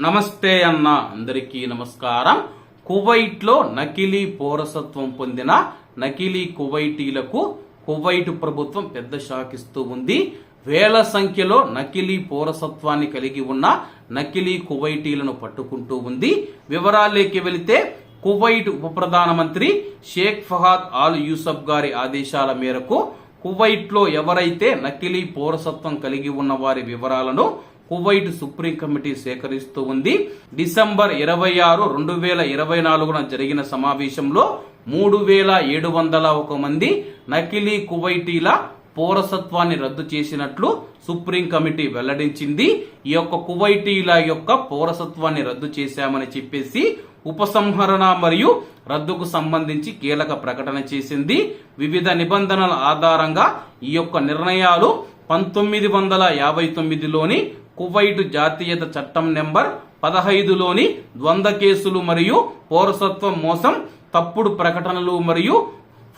నమస్తే అన్న. అందరికీ నమస్కారం. కువైట్లో నకిలీ పౌరసత్వం పొందిన నకిలీ కువైటీలకు కువైట్ ప్రభుత్వం పెద్ద షాక్ ఇస్తూ ఉంది. వేల సంఖ్యలో నకిలీ పౌరసత్వాన్ని కలిగి ఉన్న నకిలీ కువైటీలను పట్టుకుంటూ ఉంది. వివరాలేకి వెళితే కువైట్ ఉప ప్రధానమంత్రి షేక్ ఫహాద్ ఆల్ యూసఫ్ గారి ఆదేశాల మేరకు కువైట్లో ఎవరైతే నకిలీ పౌరసత్వం కలిగి ఉన్న వారి వివరాలను కువైట్ సుప్రీం కమిటీ సేకరిస్తూ ఉంది. డిసెంబర్ ఇరవై ఆరు రెండు వేల ఇరవై నాలుగున జరిగిన సమావేశంలో మూడు వేల ఏడు వందల ఒక మంది నకిలీ కువైటీల పౌరసత్వాన్ని రద్దు చేసినట్లు సుప్రీం కమిటీ వెల్లడించింది. ఈ యొక్క కువైటీల యొక్క పౌరసత్వాన్ని రద్దు చేశామని చెప్పేసి ఉపసంహరణ మరియు రద్దుకు సంబంధించి కీలక ప్రకటన చేసింది. వివిధ నిబంధనల ఆధారంగా ఈ యొక్క నిర్ణయాలు పంతొమ్మిది వందల యాభై తొమ్మిదిలోని కువైట్ జాతీయత చట్టం నెంబర్ పదహైదులోని ద్వంద్వ కేసులు మరియు పౌరసత్వం మోసం తప్పుడు ప్రకటనలు మరియు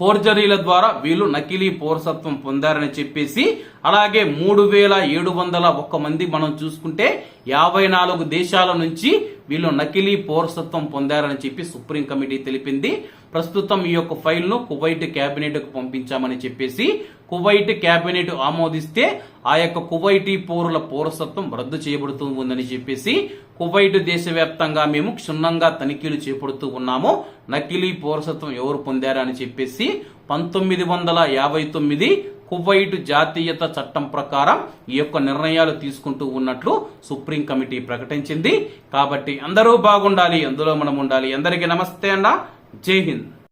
ఫోర్జరీల ద్వారా వీళ్ళు నకిలీ పౌరసత్వం పొందారని చెప్పేసి అలాగే మూడు వేల ఏడు వందల ఒక్క మంది మనం చూసుకుంటే యాభై నాలుగు దేశాల నుంచి వీళ్ళు నకిలీ పౌరసత్వం పొందారని చెప్పి సుప్రీం కమిటీ తెలిపింది. ప్రస్తుతం ఈ యొక్క ఫైల్ను కువైట్ క్యాబినెట్కు పంపించామని చెప్పేసి కువైట్ క్యాబినెట్ ఆమోదిస్తే ఆ యొక్క కువైటీ పౌరుల పౌరసత్వం రద్దు చేయబడుతూ ఉందని చెప్పేసి కువైట్ దేశవ్యాప్తంగా మేము క్షుణ్ణంగా తనిఖీలు చేపడుతూ ఉన్నాము. నకిలీ పౌరసత్వం ఎవరు పొందారని చెప్పేసి పంతొమ్మిది వందల యాభై తొమ్మిది కువైట్ జాతీయత చట్టం ప్రకారం ఈ యొక్క నిర్ణయాలు తీసుకుంటూ ఉన్నట్లు సుప్రీం కమిటీ ప్రకటించింది. కాబట్టి అందరూ బాగుండాలి అందులో మనం ఉండాలి. అందరికీ నమస్తే అన్న. జై హింద్.